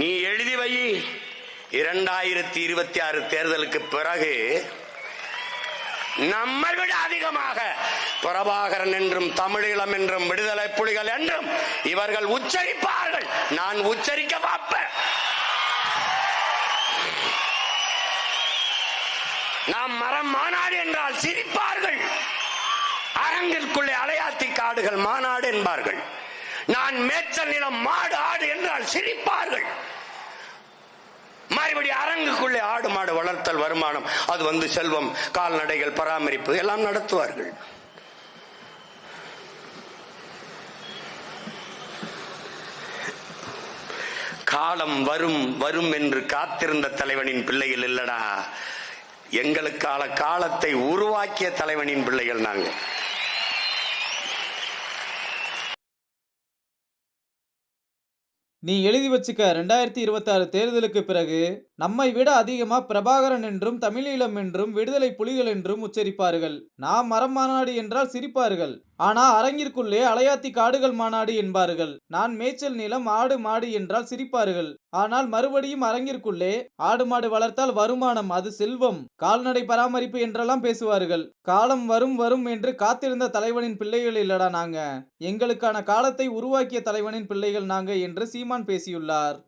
நீ எழுதி வை. இரண்டாயிரத்தி இருபத்தி ஆறு தேர்தலுக்கு பிறகு நம்மை விட அதிகமாக பிரபாகரன் என்றும் தமிழீழம் என்றும் விடுதலை புலிகள் என்றும் இவர்கள் உச்சரிப்பார்கள். நான் உச்சரிக்க பார்ப்பேன் நாம் மரம் மாநாடு என்றால் சிரிப்பார்கள். அரங்கிற்குள்ளே அலையாத்தி காடுகள் மாநாடு என்பார்கள். நான் மேச்சல் நிலம் மாடு ஆடு என்றால் சிரிப்பார்கள். மறுபடி அரங்குக்குள்ளே ஆடு மாடு வளர்த்தல் வருமானம். அது வந்து செல்வம் கால்நடைகள் பராமரிப்பு எல்லாம் நடத்துவார்கள். காலம் வரும் வரும் என்று காத்திருந்த தலைவனின் பிள்ளைகள் இல்லடா. எங்களுக்கான காலத்தை உருவாக்கிய தலைவனின் பிள்ளைகள் நாங்கள். நீ எழுதி வச்சுக்க ரெண்டாயிரத்தி இருபத்தாறு தேர்தலுக்கு பிறகு நம்மை விட அதிகமா பிரபாகரன் என்றும் தமிழீழம் என்றும் விடுதலை புலிகள் என்றும் உச்சரிப்பார்கள். நாம் மரம் மாநாடு என்றால் சிரிப்பார்கள். ஆனா அரங்கிற்குள்ளே அலையாத்தி காடுகள் மாநாடு என்பார்கள். நான் மேய்ச்சல் நிலம் ஆடு மாடு என்றால் சிரிப்பார்கள். ஆனால் மறுபடியும் அரங்கிற்குள்ளே ஆடு மாடு வளர்த்தால் வருமானம் அது செல்வம் கால்நடை பராமரிப்பு என்றெல்லாம் பேசுவார்கள். காலம் வரும் வரும் என்று காத்திருந்த தலைவனின் பிள்ளைகள் இல்லடா நாங்க. எங்களுக்கான காலத்தை உருவாக்கிய தலைவனின் பிள்ளைகள் நாங்க என்று சீமான் பேசியுள்ளார்.